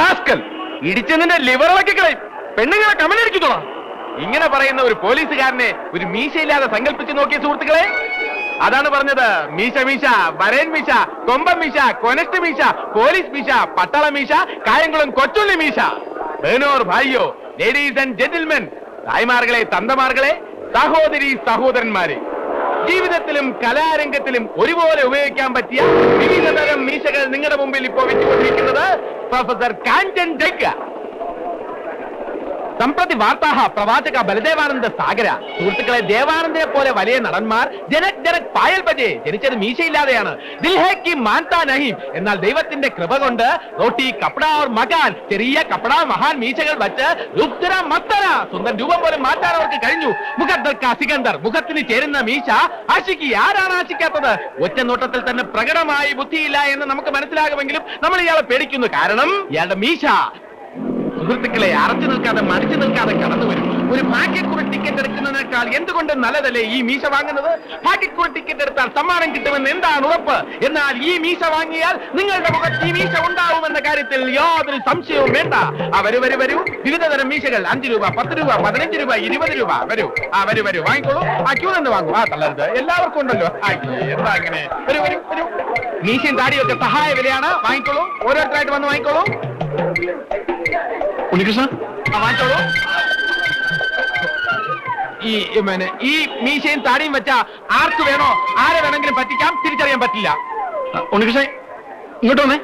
Rascal. ഇടിച്ച് നിന്റെ കളയും. പെണ്ണുങ്ങളെ കമലടിക്കുന്നോളാം ഇങ്ങനെ പറയുന്ന ഒരു പോലീസുകാരനെ ഒരു മീശയില്ലാതെ സങ്കല്പിച്ച് നോക്കിയ സുഹൃത്തുക്കളെ അതാണ് പറഞ്ഞത് മീശ മീശ വരേൻ മീശ കൊമ്പം മീശ കൊനസ്റ്റ് മീശ പോലീസ് മീശ പട്ടാള മീശ കായംകുളം കൊച്ചുള്ളി മീശ. ബേനോർ ഭായിയോ ലേഡീസ് ആൻഡ് ജെന്റിൽമെൻ തായ്മാർകളെ തന്തമാർകളെ സഹോദരി സഹോദരന്മാരെ. ജീവിതത്തിലും കലാരംഗത്തിലും ഒരുപോലെ ഉപയോഗിക്കാൻ പറ്റിയ വിവിധ തരം മീശകൾ നിങ്ങളുടെ മുമ്പിൽ ഇപ്പോൾ വെച്ചുകൊണ്ടിരിക്കുന്നത് പ്രൊഫസർ കാഞ്ചൻ ഡെക്ക സമ്പ്രതി വാർത്താഹ പ്രവാചക ബലദേവാനന്ദ സാഗര. സുഹൃത്തുക്കളെ ദേവാനന്ദനെ പോലെ വലിയ നടന്മാർ ജനക് ജനക് പായൽ ബജെ ജനിച്ചത് മീശയില്ലാതെയാണ്. മാൻതാ നഹീം. എന്നാൽ ദൈവത്തിന്റെ കൃപ കൊണ്ട് റോട്ടി കപ്പട ഓർ മകാൻ ചെറിയ കപ്പട മഹാൻ മീശകൾ വച്ച് ലുപ്തര മത്തര. സ്വന്തം രൂപം പോലും മാറ്റാൻ അവർക്ക് കഴിഞ്ഞു. മുഖദ്ദർക്ക സികന്ദർ മുഖത്തിന് ചേരുന്ന മീശ ആശിക്ക് ആരാണ് ആശിക്കാത്തത്? ഒറ്റ നോട്ടത്തിൽ തന്നെ പ്രകടമായി ബുദ്ധിയില്ല എന്ന് നമുക്ക് മനസ്സിലാകുമെങ്കിലും നമ്മൾ ഇയാളെ പേടിക്കുന്നു. കാരണം ഇയാളുടെ മീശ സുഹൃത്തുക്കളെ അറച്ചു നിൽക്കാതെ മടിച്ചു നിൽക്കാതെ കടന്നു വരും. ഒരു ഭാഗ്യക്കുറി ടിക്കറ്റ് എടുക്കുന്നതിനേക്കാൾ എന്തുകൊണ്ട് നല്ലതല്ലേ ഈ മീശ വാങ്ങുന്നത്? ഭാഗ്യക്കുറി ടിക്കറ്റ് എടുത്താൽ സമ്മാനം കിട്ടുമെന്ന് എന്താണ് ഉറപ്പ്? എന്നാൽ ഈ മീശ വാങ്ങിയാൽ നിങ്ങളുടെ മുഖത്ത് ഈ മീശ ഉണ്ടാവുമെന്ന കാര്യത്തിൽ യാതൊരു സംശയവും വേണ്ട. ആ വരൂ വരൂ വരൂ. വിവിധ തരം മീശകൾ. അഞ്ചു രൂപ പത്ത് രൂപ പതിനഞ്ച് രൂപ ഇരുപത് രൂപ. വരൂ. ആ വരൂ വരൂ. വാങ്ങിക്കോളൂ. ആ ക്യൂ നിന്ന് വാങ്ങൂ. ആ തള്ളരുത് എല്ലാവർക്കും ഉണ്ടല്ലോ. എന്താ അങ്ങനെ വരൂ വരൂ വരൂ. മീശയും താടിയൊക്കെ സഹായ വിലയാണ്. വാങ്ങിക്കോളൂ. ഓരോരുത്തരായിട്ട് വന്ന് വാങ്ങിക്കോളൂ. ഉണ്ണികൃഷ്ണ? വാങ്ങിച്ചോളൂ. ഈ പിന്നെ ഈ മീശയും താടിയും വെച്ച ആർക്ക് വേണോ ആരെ വേണമെങ്കിലും പറ്റിക്കാം തിരിച്ചറിയാൻ പറ്റില്ല. ഉണ്ണികൃഷ്ണ ഇങ്ങോട്ട് വന്നേ.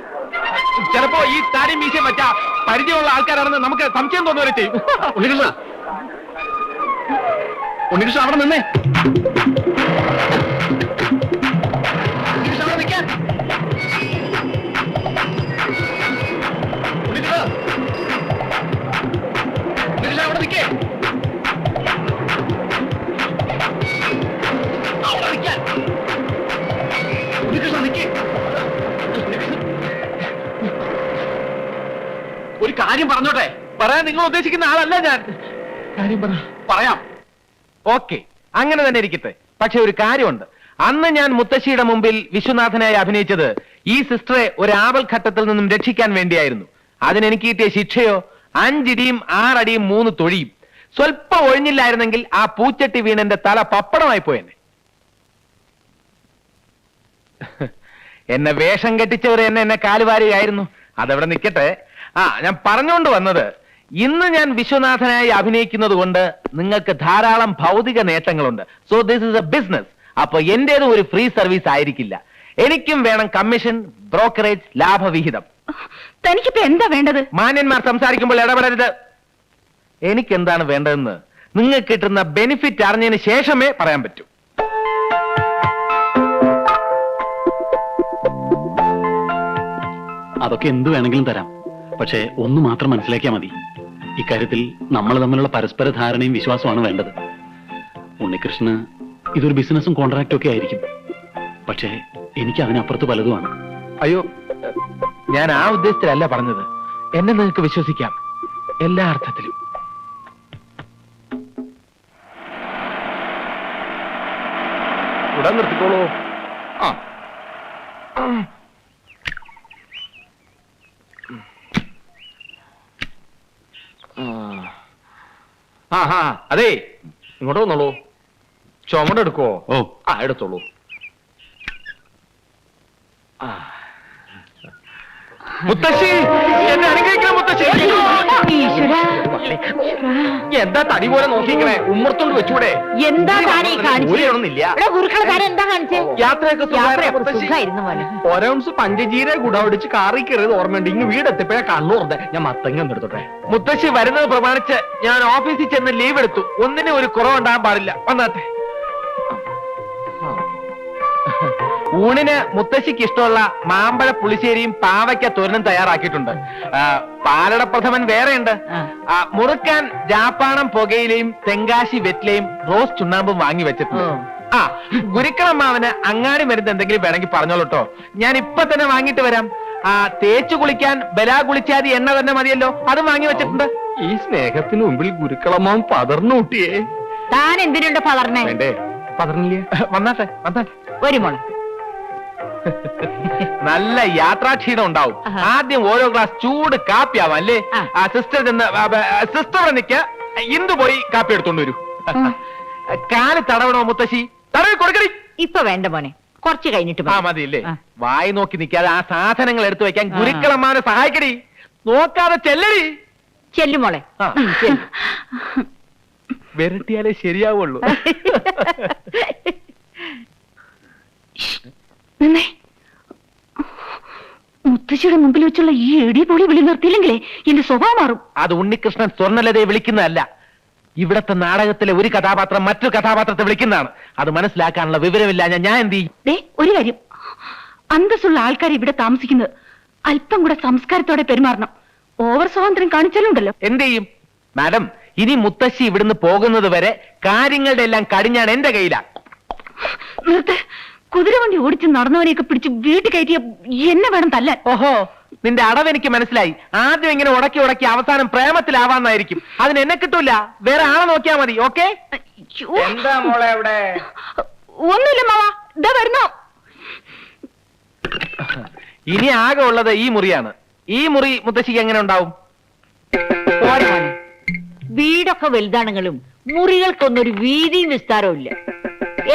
ചിലപ്പോ ഈ താടിയും മീശയും വെച്ച പരിചയമുള്ള ആൾക്കാരാണെന്ന് നമുക്ക് സംശയം തോന്നുവരെ ചെയ്യും. ഉണ്ണികൃഷ്ണ. ഉണ്ണികൃഷ്ണ അവിടെ നിന്നേ. കാര്യം പറഞ്ഞോട്ടെ. പറയാൻ നിങ്ങൾ ഉദ്ദേശിക്കുന്ന ആളല്ല ഞാൻ. കാര്യം പറ. പറയാം. ഓക്കെ അങ്ങനെ തന്നെ ഇരിക്കട്ടെ. പക്ഷെ ഒരു കാര്യമുണ്ട്. അന്ന് ഞാൻ മുത്തശ്ശിയുടെ മുമ്പിൽ വിശ്വനാഥനായി അഭിനയിച്ചത് ഈ സിസ്റ്ററെ ഒരു ആവൽ ഘട്ടത്തിൽ നിന്നും രക്ഷിക്കാൻ വേണ്ടിയായിരുന്നു. അതിനെനിക്ക് കിട്ടിയ ശിക്ഷയോ അഞ്ചിടിയും ആറടിയും മൂന്ന് തൊഴിയും. സ്വല്പം ഒഴിഞ്ഞില്ലായിരുന്നെങ്കിൽ ആ പൂച്ചട്ടി വീണന്റെ തല പപ്പടമായി പോയെന്നെ എന്നെ വേഷം കെട്ടിച്ചവർ എന്നെ എന്നെ കാലുവാരുകയായിരുന്നു അതവിടെ നിൽക്കട്ടെ. ആ ഞാൻ പറഞ്ഞുകൊണ്ട് വന്നത് ഇന്ന് ഞാൻ വിശ്വനാഥനായി അഭിനയിക്കുന്നത് കൊണ്ട് നിങ്ങൾക്ക് ധാരാളം ഭൗതിക നേട്ടങ്ങളുണ്ട്. So this is a business അപ്പൊ എന്റേതും ഒരു ഫ്രീ സർവീസ് ആയിരിക്കില്ല. എനിക്കും വേണം കമ്മീഷൻ ബ്രോക്കറേജ് ലാഭവിഹിതം. തനിക്കിപ്പോ എന്താ വേണ്ടത്? മാന്യന്മാർ സംസാരിക്കുമ്പോൾ ഇടപെടരുത്. എനിക്ക് എന്താണ് വേണ്ടതെന്ന് നിങ്ങൾക്ക് കിട്ടുന്ന ബെനിഫിറ്റ് അറിഞ്ഞതിന് ശേഷമേ പറയാൻ പറ്റൂ. അതൊക്കെ എന്ത് വേണമെങ്കിലും തരാം. പക്ഷേ ഒന്ന് മാത്രം മനസ്സിലാക്കിയാൽ മതി. ഇക്കാര്യത്തിൽ നമ്മൾ തമ്മിലുള്ള പരസ്പര ധാരണയും വിശ്വാസമാണ് വേണ്ടത്. ഉണ്ണികൃഷ്ണന് ഇതൊരു ബിസിനസ്സും കോൺട്രാക്റ്റും ഒക്കെ ആയിരിക്കും. പക്ഷേ എനിക്ക് അതിനപ്പുറത്ത് പലതുമാണ്. അയ്യോ ഞാൻ ആ ഉദ്ദേശത്തിലല്ല പറഞ്ഞത്. എന്നെ നിങ്ങൾക്ക് വിശ്വസിക്കാം. എല്ലാ അർത്ഥത്തിലും. ഉടൻ നിർത്തിക്കോളൂ. ആ. ആ. ഹാ അതെ. ഇങ്ങോട്ട് വന്നോളൂ. ചുമട് എടുക്കുവോ ആ എടുത്തോളൂ. ആ. മുത്തശ്ശി എന്നെ അനുഗ്രഹിക്കണം മുത്തശ്ശി. ഈശ്വരാ. എന്താ തടി പോലെ നോക്കിക്കണേ ഉമ്മർത്തോണ്ട് വെച്ചൂടെ. എന്താ താനീ എന്താ കാണിച്ചേ? യാത്രയൊക്കെ ഒരൗൺസ് പഞ്ചജീര കുടപിടിച്ച് കാറി കയറിയത് ഓർമ്മയുണ്ട്. ഇങ്ങ് വീടെത്തിപ്പോഴാ കണ്ണൂർന്ന് ഞാൻ മത്തങ്ങ ഒന്ന് എടുത്തോട്ടെ. മുത്തശ്ശി വരുന്നത് പ്രമാണിച്ച് ഞാൻ ഓഫീസിൽ ചെന്ന് ലീവ് എടുത്തു. ഒന്നിനും ഒരു കുറവുണ്ടാകാൻ പാടില്ല. വന്നാട്ടെ. ഊണിന് മുത്തശ്ശിക്ക് ഇഷ്ടമുള്ള മാമ്പഴ പുളിശ്ശേരിയും പാവയ്ക്ക തോരനും തയ്യാറാക്കിയിട്ടുണ്ട്. പാലട പ്രഥമൻ വേറെയുണ്ട്. മുറുക്കാൻ ജാപ്പാണം പുകയിലയും തെങ്കാശി വെറ്റിലയും റോസ് ചുണ്ണാമ്പും വാങ്ങി വെച്ചിട്ടുണ്ട്. ആ ഗുരുക്കളമ്മാവന് അങ്ങാടി മരുന്ന് എന്തെങ്കിലും വേണമെങ്കിൽ പറഞ്ഞോളൂട്ടോ ഞാൻ ഇപ്പൊ തന്നെ വാങ്ങിട്ട് വരാം. ആ തേച്ചു കുളിക്കാൻ ബലാ കുളിച്ചാതി എണ്ണ തന്നെ മതിയല്ലോ. അതും വാങ്ങി വെച്ചിട്ടുണ്ട്. ഈ സ്നേഹത്തിന് മുമ്പിൽ ഗുരുക്കളമ്മാവൻ പതർന്നു കൂട്ടിയേ. താൻ എന്തിനുണ്ട് പതർന്നേ? വേണ്ടേ? പതർന്നില്ലേ? വന്നാട്ടെ വന്നാട്ടെ. ഒരു മോളെ നല്ല യാത്രാക്ഷീണം ഉണ്ടാവും. ആദ്യം ഓരോ ഗ്ലാസ് ചൂട് കാപ്പി ആവാം അല്ലേ? ആ. സിസ്റ്റർ ചെന്ന് സിസ്റ്റർ നിക്ക ഇന്ത് പോയി കാപ്പി എടുത്തോണ്ട് വരൂ. കാൽ തടവണോ മുത്തശ്ശി? തടവി കൊടുക്കടി. ഇപ്പൊ വേണ്ട മോനെ. കുറച്ച് കഴിഞ്ഞിട്ട് ആ മതി. മതി ഇല്ലേ വായി നോക്കി നിൽക്കാതെ ആ സാധനങ്ങൾ എടുത്തു വെക്കാൻ. ഗുരുക്കളമ്മാനെ സഹായിക്കടി. നോക്കാതെ ചെല്ലടി. ചെല്ലുമോളെ. വിരട്ടിയാലേ ശരിയാവുള്ളൂ. നിന്നേ. മുത്തശ്ശിയുടെ മുമ്പിൽ വെച്ചുള്ള ഈ എടി പൊളി വിളി നിർത്തിയില്ലെങ്കിലേ എന്റെ സ്വഭാവം മാറും. അത് ഉണ്ണികൃഷ്ണൻ സ്വർണലതയെ വിളിക്കുന്നതല്ല. ഇവിടത്തെ നാടകത്തിലെ ഒരു കഥാപാത്രം മറ്റൊരു കഥാപാത്രത്തെ വിളിക്കുന്നതാണ്. അത് മനസ്സിലാക്കാനുള്ള വിവരമില്ല. ഞാൻ ഞാൻ എന്ത് ചെയ്യും? ഒരു കാര്യം. അന്തസ്സുള്ള ആൾക്കാർ ഇവിടെ താമസിക്കുന്നത് അല്പം കൂടെ സംസ്കാരത്തോടെ പെരുമാറണം. ഓവർ സ്വാതന്ത്ര്യം കാണിച്ചാലുണ്ടല്ലോ. എന്ത് ചെയ്യും? മാഡം ഇനി മുത്തശ്ശി ഇവിടുന്ന് പോകുന്നത് വരെ കാര്യങ്ങളുടെ എല്ലാം കടിഞ്ഞാണ് എന്റെ കയ്യിലാ. നിർത്ത്. കുതിരവണ്ടി ഓടിച്ച് നടന്നവനെയൊക്കെ പിടിച്ച് വീട്ടിൽ കയറ്റിയ എന്നെ വേണം തല്ലാൻ. ഓഹോ നിന്റെ അടവ് എനിക്ക് മനസ്സിലായി. ആദ്യം ഇങ്ങനെ ഉടക്കി ഉടക്കി അവസാനം പ്രേമത്തിലാവാന്നായിരിക്കും. അതിന് എന്നെ കിട്ടൂല. വേറെ ആളെ നോക്കിയാ മതി ഓക്കെ? അയ്യോ. എന്താ മോളെ അവിടെ? ഒന്നുമില്ല മാവ. ഇതാ വരുന്നോ. ഇനി ആകെ ഉള്ളത് ഈ മുറിയാണ്. ഈ മുറി മുത്തശ്ശിക്ക് എങ്ങനെ ഉണ്ടാവും? പോരെ മോനെ. വീടൊക്കെ വലുതാണെങ്കിലും മുറികൾക്കൊന്നൊരു വീതിയും വിസ്താരവും ഇല്ല.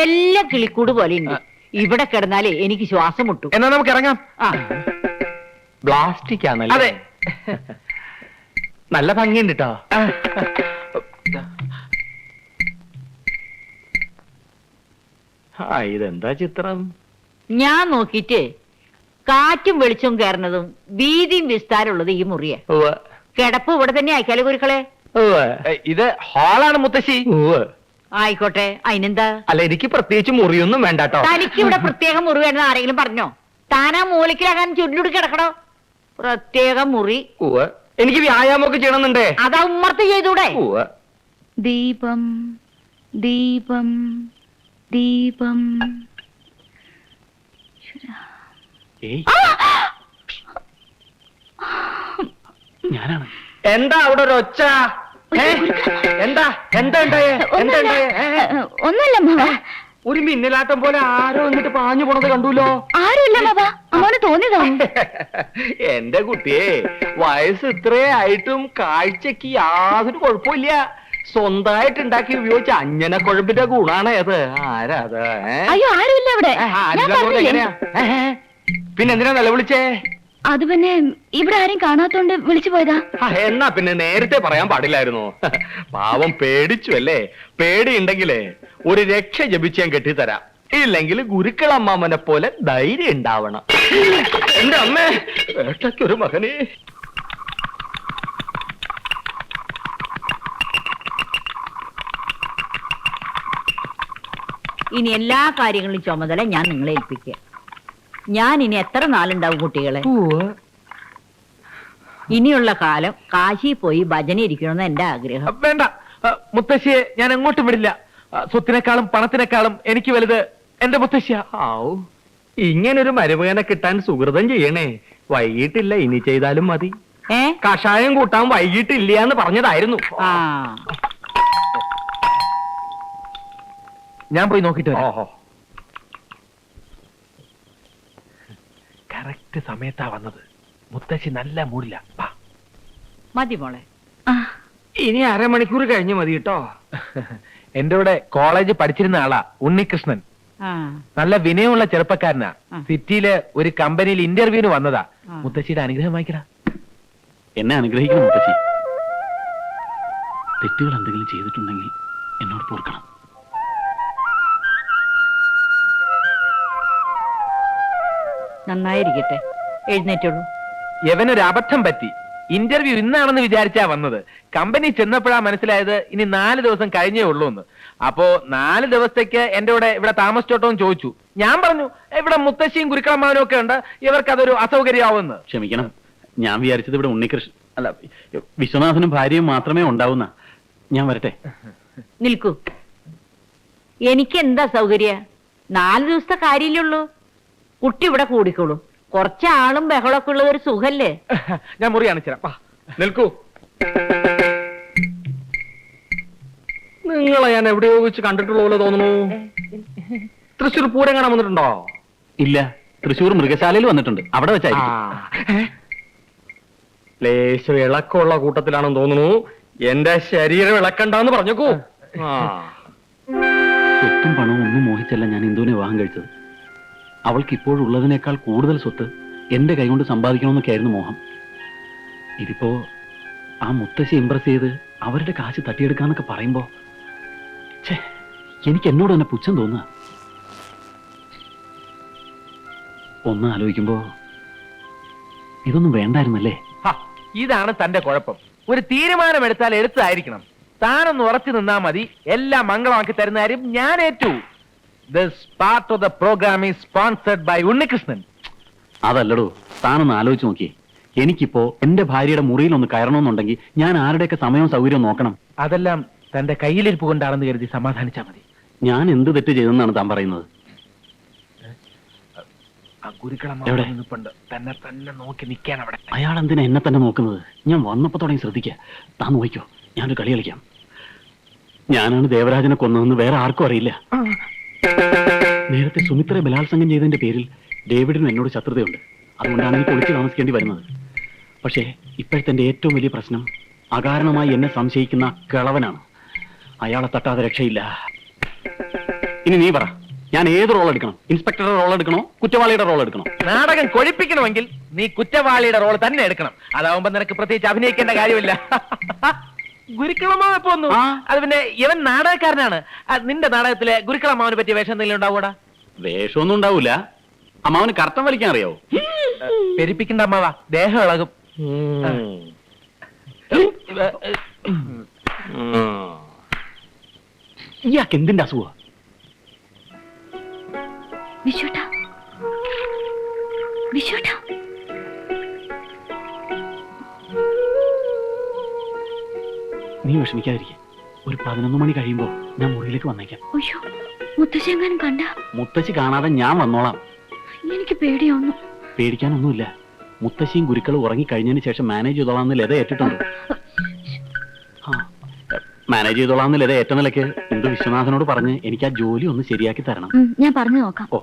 എല്ലാം കിളിക്കൂട് പോലെ ഉണ്ട് ഇവിടെ കിടന്നാലേ എനിക്ക് ശ്വാസം മുട്ടും. എന്നാ നമുക്ക് ഇറങ്ങാം. ആ. പ്ലാസ്റ്റിക് ആണല്ലേ അതെ. നല്ല ഭംഗിയുണ്ട് കേട്ടോ ആ. ഇതെന്താ ചിത്രം? ഞാൻ നോക്കിയിട്ട് കാറ്റും വെളിച്ചവും കയറുന്നതും വീതിയും വിസ്താരമുള്ളത് ഈ മുറിയെ. ഉവ്വ്, കിടപ്പ് ഇവിടെ തന്നെ ആയിക്കാലേ കുരുക്കളെ ഉവ്വ്, ഏ, ഇത് ഹാളാണ് മുത്തശ്ശി. ഉവ്വ്. ആയിക്കോട്ടെ അതിനെന്താ? അല്ല എനിക്ക് പ്രത്യേകിച്ച് മുറിയൊന്നും വേണ്ട കേട്ടോ തനിക്ക് ഇവിടെ പ്രത്യേക മുറി വേണമെന്ന് ആരെങ്കിലും പറഞ്ഞോ? താനാ മൂലക്കിലാകാൻ ചുരുളുടി കിടക്കണോ? പ്രത്യേക മുറി. എനിക്ക് വ്യായാമമൊക്കെ ചെയ്യണമെന്നുണ്ടേ. അതാ ഉമ്മർത്ത് ചെയ്തൂടെ. ദീപം ദീപം ദീപം. ഞാനാണ്. എന്താ അവിടെ ഒരു ഒച്ച? എന്താ? എന്താ ഉണ്ടായേ? എന്താ ഉണ്ടായേ? ഏ? ഒന്നുമില്ല മാവ. ഒരു മിന്നലാട്ടം പോലെ ആരോ എന്നിട്ട് പാഞ്ഞു പോണത് കണ്ടുല്ലോ? ആരുമില്ല മാവ. അമ്മോന് തോന്നിയതാ. എന്റെ കുട്ടിയെ വയസ്സ് ഇത്രേ ആയിട്ടും കാഴ്ചക്ക് യാതൊരു കുഴപ്പമില്ല. സ്വന്തമായിട്ട് ഉണ്ടാക്കി ഉപയോഗിച്ച അഞ്ഞന കുഴമ്പിന്റെ ഗുണാണ് അത്. ആരാ അത്? പിന്നെന്തിനാ അയ്യോ ആരുമില്ല അവിടെ. പിന്നെ എന്തിനാ നിലവിളിച്ചേ? അത് പിന്നെ ഇവിടെ ആരും കാണാത്തോണ്ട് വിളിച്ചു പോയതാ. എന്നാ പിന്നെ നേരത്തെ പറയാൻ പാടില്ലായിരുന്നു. പാവം പേടിച്ചു അല്ലേ? പേടിയുണ്ടെങ്കിലേ ഒരു രക്ഷ ജപിച്ച് ഞാൻ കെട്ടിത്തരാം. ഇല്ലെങ്കിൽ ഗുരുക്കളമ്മാമനെ പോലെ ധൈര്യം ഉണ്ടാവണം. എന്റെ അമ്മേ വേട്ടയ്ക്കൊരു മകനെ. ഇനി എല്ലാ കാര്യങ്ങളും ചുമതല ഞാൻ നിങ്ങളെ ഏൽപ്പിക്കുക ഞാൻ ഇനി എത്ര നാളുണ്ടാവും കുട്ടികളെ? ഇനിയുള്ള കാലം കാശി പോയി ഭജന ഇരിക്കണമെന്ന് എന്റെ ആഗ്രഹം. വേണ്ട. മുത്തശ്ശിയെ ഞാൻ എങ്ങോട്ടും വിടില്ല. സ്വത്തിനേക്കാളും പണത്തിനേക്കാളും എനിക്ക് വലുത് എന്റെ മുത്തശ്ശിയ. ആവൂ ഇങ്ങനൊരു മരുമകനെ കിട്ടാൻ സുഹൃതം ചെയ്യണേ. വൈകിട്ടില്ല ഇനി ചെയ്താലും മതി. കഷായം കൂട്ടാൻ വൈകിട്ടില്ല എന്ന് പറഞ്ഞതായിരുന്നു ഞാൻ പോയി നോക്കിട്ട് വരാം. ഓഹോ. കറക്റ്റ് സമയത്താ വന്നത്. മുത്തശ്ശി നല്ല മൂടില്ല. വാ. മതി മോളെ. ഇനി അരമണിക്കൂർ കഴിഞ്ഞ് മതി കേട്ടോ. എന്റെ കൂടെ കോളേജ് പഠിച്ചിരുന്ന ആളാ ഉണ്ണികൃഷ്ണൻ. നല്ല വിനയമുള്ള ചെറുപ്പക്കാരനാ. സിറ്റിയിലെ ഒരു കമ്പനിയിൽ ഇന്റർവ്യൂവിന് വന്നതാ. മുത്തശ്ശിയുടെ അനുഗ്രഹം വായിക്കടാ എന്നെ അനുഗ്രഹിക്കണം മുത്തശ്ശി. തെറ്റുകൾ എന്തെങ്കിലും ചെയ്തിട്ടുണ്ടെങ്കിൽ എന്നോട് പൊറുക്കണം. നന്നായിരിക്കട്ടെ. എഴുന്നേറ്റുള്ളൂ. യവനൊരു അബദ്ധം പറ്റി. ഇന്റർവ്യൂ ഇന്നാണെന്ന് വിചാരിച്ചാ വന്നത്. കമ്പനി ചെന്നപ്പോഴാ മനസ്സിലായത് ഇനി നാല് ദിവസം കഴിഞ്ഞേ ഉള്ളൂ എന്ന് അപ്പോ നാല് ദിവസത്തേക്ക് എന്റെ കൂടെ ഇവിടെ താമസിച്ചോട്ടോ എന്ന് ചോദിച്ചു. ഞാൻ പറഞ്ഞു ഇവിടെ മുത്തശ്ശിയും കുരുക്കളമാവനും ഒക്കെ ഉണ്ട്. ഇവർക്ക് അതൊരു അസൗകര്യമാവുമെന്ന് ക്ഷമിക്കണം. ഞാൻ വിചാരിച്ചത് ഇവിടെ ഉണ്ണികൃഷ്ണൻ അല്ല വിശ്വനാഥനും ഭാര്യയും മാത്രമേ ഉണ്ടാവുന്ന. ഞാൻ വരട്ടെ. നിൽക്കൂ. എനിക്ക് എന്താ സൗകര്യ? നാല് ദിവസത്തെ കാര്യമില്ലുള്ളൂ കുട്ടി ഇവിടെ കൂടിക്കോളൂ. കുറച്ച് ആളും ബഹളമൊക്കെ ഉള്ളത് ഒരു സുഖല്ലേ? ഞാൻ മുറി. നിൽക്കൂ. നിങ്ങളെ ഞാൻ എവിടെയോ വെച്ച് കണ്ടിട്ടുള്ള പോലെ തോന്നുന്നു. തൃശ്ശൂർ പൂരം കാണാൻ വന്നിട്ടുണ്ടോ? ഇല്ല തൃശ്ശൂർ മൃഗശാലയിൽ വന്നിട്ടുണ്ട്. അവിടെ വെച്ചായിരിക്കും. ലേശം ഇളക്കമുള്ള കൂട്ടത്തിലാണെന്ന് തോന്നുന്നു. എന്റെ ശരീരം ഇളക്കണ്ടെന്ന് പറഞ്ഞേക്കൂ. സ്വത്തും പണവും ഒന്നും മോഹിച്ചല്ല ഞാൻ ഇന്ദുവിനെ വിവാഹം കഴിച്ചത്. അവൾക്ക് ഇപ്പോഴുള്ളതിനേക്കാൾ കൂടുതൽ സ്വത്ത് എന്റെ കൈകൊണ്ട് സമ്പാദിക്കണമെന്നൊക്കെയായിരുന്നു മോഹം. ഇതിപ്പോ ആ മുത്തശ്ശി ഇമ്പ്രസ് ചെയ്ത് അവരുടെ കാശ് തട്ടിയെടുക്കാന്നൊക്കെ പറയുമ്പോ ഛേ എനിക്ക് എന്നോട് തന്നെ പുച്ഛം തോന്നുക. ഒന്ന് ആലോചിക്കുമ്പോ ഇതൊന്നും വേണ്ടായിരുന്നല്ലേ? ഇതാണ് തന്റെ കുഴപ്പം. ഒരു തീരുമാനമെടുത്താൽ എടുത്തായിരിക്കണം താനൊന്ന് ഉറച്ചു നിന്നാ മതി. എല്ലാം മംഗളമാക്കി തരുന്ന കാര്യം ഞാൻ ഏറ്റു. This part of the programme is sponsored by Unnikrishnan. അതല്ലടോ താനൊന്ന് ആലോചിച്ച് നോക്കിയേ. എനിക്കിപ്പോ എന്റെ ഭാര്യയുടെ മുറിയിൽ ഒന്ന് കയറണമെന്നുണ്ടെങ്കിൽ ഞാൻ ആരുടെയൊക്കെ സമയവും സൗകര്യവും നോക്കണം. അതെല്ലാം തന്റെ കയ്യിലിരിപ്പ് കൊണ്ടാണെന്ന് കരുതി സമാധാനിച്ചാ മതി. ഞാൻ എന്ത് തെറ്റ് ചെയ്തെന്നാണ് താൻ പറയുന്നത്? ആ എവിടെ? അവിടെ തന്നെ തന്നെ നോക്കി നിൽക്കാൻ അവിടെ. അയാൾ എന്തിനാ എന്നെ തന്നെ നോക്കുന്നത്? ഞാൻ വന്നപ്പോ തുടങ്ങി ശ്രദ്ധിക്കുക താൻ നോക്കിക്കോ ഞാനൊരു കളി കളിക്കാം. ഞാനാണ് ദേവരാജനെ കൊന്നതെന്ന് വേറെ ആർക്കും അറിയില്ല. നേരത്തെ സുമിത്രയെ ബലാത്സംഗം ചെയ്തതിന്റെ പേരിൽ ഡേവിഡിനും എന്നോട് ശത്രുതയുണ്ട്. അതുകൊണ്ടാണ് എനിക്ക് ഒളിച്ചു താമസിക്കേണ്ടി വരുന്നത്. പക്ഷേ ഇപ്പോഴത്തെ ഏറ്റവും വലിയ പ്രശ്നം അകാരണമായി എന്നെ സംശയിക്കുന്ന കിളവനാണ്. അയാളെ തട്ടാതെ രക്ഷയില്ല. ഇനി നീ പറ. ഞാൻ ഏത് റോൾ എടുക്കണം? ഇൻസ്പെക്ടറുടെ റോൾ എടുക്കണോ? കുറ്റവാളിയുടെ റോൾ എടുക്കണോ? നാടകം കൊഴിപ്പിക്കണമെങ്കിൽ നീ കുറ്റവാളിയുടെ റോൾ തന്നെ എടുക്കണം. അതാവുമ്പോ നിനക്ക് പ്രത്യേകിച്ച് അഭിനയിക്കേണ്ട കാര്യമില്ല. ഗുരുക്കളമാവ് എപ്പോ അത് പിന്നെ ഇവൻ നാടകക്കാരനാണ്. നിന്റെ നാടകത്തിലെ ഗുരുക്കളമാവിനെ പറ്റിയ വേഷം എന്തെങ്കിലും ഉണ്ടാവൂടാ വേഷമൊന്നും ഉണ്ടാവൂല. അമ്മാവന് കർത്തം വലിക്കാൻ അറിയാവോ? പെരിപ്പിക്കണ്ട അമ്മാവ. ദേഹം ഇളകും. ഇയാൾക്ക് എന്തിന്റെ അസുഖ വിശുട്ടാ വിശുട്ടാ നീ വിഷമിക്കാതിരിക്കെ. ഒരു പതിനൊന്ന് മണി കഴിയുമ്പോ ഞാൻ മുറിയിലേക്ക് വന്നേക്കാം. അയ്യോ. മുത്തശ്ശെങ്ങാനും കണ്ട? മുത്തശ്ശി കാണാതെ ഞാൻ വന്നോളാം. എനിക്ക് പേടിയൊന്നും. പേടിക്കാനൊന്നുമില്ല. മുത്തശ്ശിയും ഗുരുക്കളും ഉറങ്ങി കഴിഞ്ഞതിന് ശേഷം മാനേജ് ചെയ്തോളാന്ന് ലത ഏറ്റിട്ടുണ്ട്. മാനേജ് ചെയ്തോളാന്ന് ലത ഏറ്റ നിലയ്ക്ക് എന്ത് വിശ്വനാഥനോട് പറഞ്ഞ് എനിക്ക് ആ ജോലി ഒന്ന് ശരിയാക്കി തരണം. ഞാൻ പറഞ്ഞു നോക്കാം. ഓ.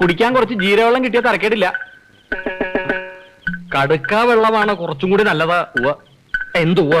കുടിക്കാൻ കുറച്ച് ജീരവെള്ളം കിട്ടിയ തരക്കേടില്ല. കടുക്ക വെള്ളമാണ് കുറച്ചും കൂടി നല്ലത് ഉവ എന്തുവ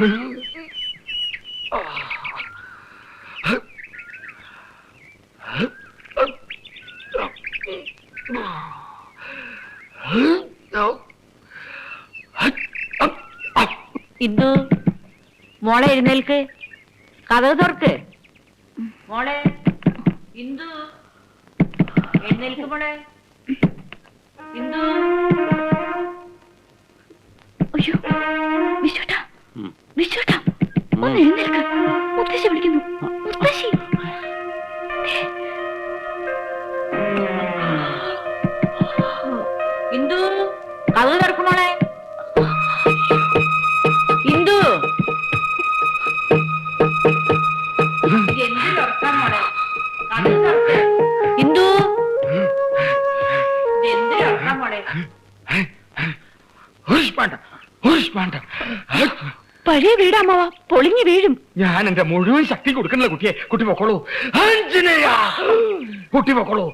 ഇന്ദു മോളെ എഴുന്നേൽക്ക്. കഥ തുറക്ക്. മോളെ ഇന്ദു എഴുന്നേൽക്ക് മോളെ. പൊളിഞ്ഞു വീഴും. ഞാൻ എന്റെ മുഴുവൻ ശക്തി കൊടുക്കുന്ന കുട്ടിയെ. കുട്ടി പൊക്കോളൂ. കുട്ടി പൊക്കോളൂ.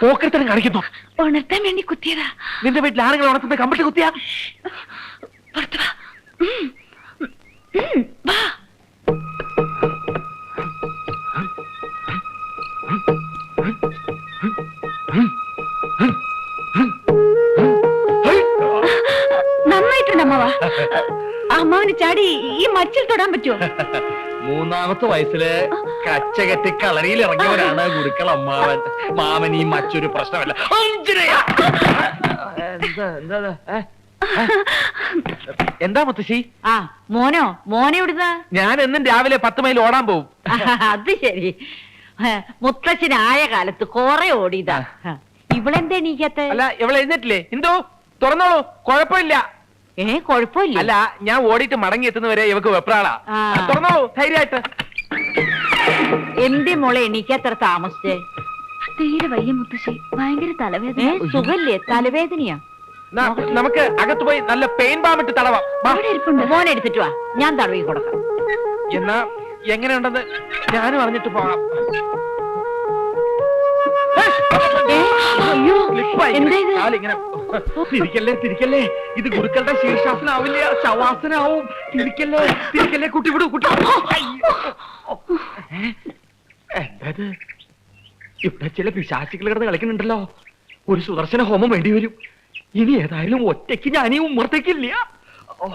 പോക്കരത്തരം കാണിക്കുന്നു. ഉണർത്താൻ വേണ്ടി കുത്തിയതാ. നിന്റെ വീട്ടിൽ ആരെങ്കിലും ഉണർത്തുന്ന കമ്പിട്ട് കുത്തിയാ? പുറത്തു വാ. നന്നായിട്ടുണ്ട് അമ്മവാ. അമ്മാവന് ചാടി ഈ മച്ചിൽ തൊടാൻ പറ്റുമോ മൂന്നാമത്തെ വയസ്സിൽ കച്ചകെട്ടി കളരിയിൽ ഇറങ്ങിയവരാണ് ഗുരുക്കൾ അമ്മാവൻ. മാമൻ ഈ മറ്റൊരു പ്രശ്നമല്ല. എന്താ എന്താ ഇത്? എന്താ മുത്തശ്ശി? ആ മോനോ? മോനെ ഇവിടുന്ന് ഞാൻ എന്നും രാവിലെ പത്ത് മൈൽ ഓടാൻ പോവും. അത് ശരി. മുത്തശ്ശിനായ മുത്തച്ഛനായ കാലത്ത് കൊറേ ഓടിയതാ. ഇവളെന്താ എണീക്കത്തെ? അല്ല ഇവളെ എഴുന്നേറ്റില്ലേ? എന്തോ? തുറന്നോളൂ. കുഴപ്പമില്ല. ഏ കൊഴപ്പില്ല അല്ല ഞാൻ ഓടിയിട്ട് മടങ്ങി എത്തുന്നവരെ ഇവക്ക് വെപ്രാളാ. തുറന്നോളൂ ധൈര്യമായിട്ട്. എന്തേ മോളെ എണീക്കത്ര താമസിച്ചേ? തീരെ വയ്യ മുത്തശ്ശി ഭയങ്കര ഏ തലവേദന സുഖല്ലേ? തലവേദനയാ. ന- നമുക്ക് അകത്ത് പോയി നല്ല പെയിൻ ബാമിട്ട് തടവാം. അവിടെ ഇരിപ്പുണ്ട്. മോനെ എടുത്തിട്ട് വാ. ഞാൻ തടവി കൊടുക്കാം. എന്നാ എങ്ങനെയുണ്ടെന്ന് ഞാനും അറിഞ്ഞിട്ട് പോകാം. ഏ, അയ്യോ. എന്താ ഇത്? കാലിങ്ങനെ. തിരിക്കല്ലേ തിരിക്കല്ലേ? ഇത് ഗുരുക്കളുടെ ശീർഷാസനാവില്ല? ശവാസനാവും. തിരിക്കല്ലേ തിരിക്കല്ലേ? കുട്ടി വിടൂ കുട്ടി അയ്യോ. ഏ? എന്തത് ഇവിടെ ചില പിശാചികൾ കിടന്ന് കളിക്കുന്നുണ്ടല്ലോ. ഒരു സുദർശന ഹോമം വേണ്ടി വരും. ഇനി ഏതായാലും ഒറ്റയ്ക്ക് ഞാൻ ഈ ഉമ്മർത്തേക്കില്ല ഓ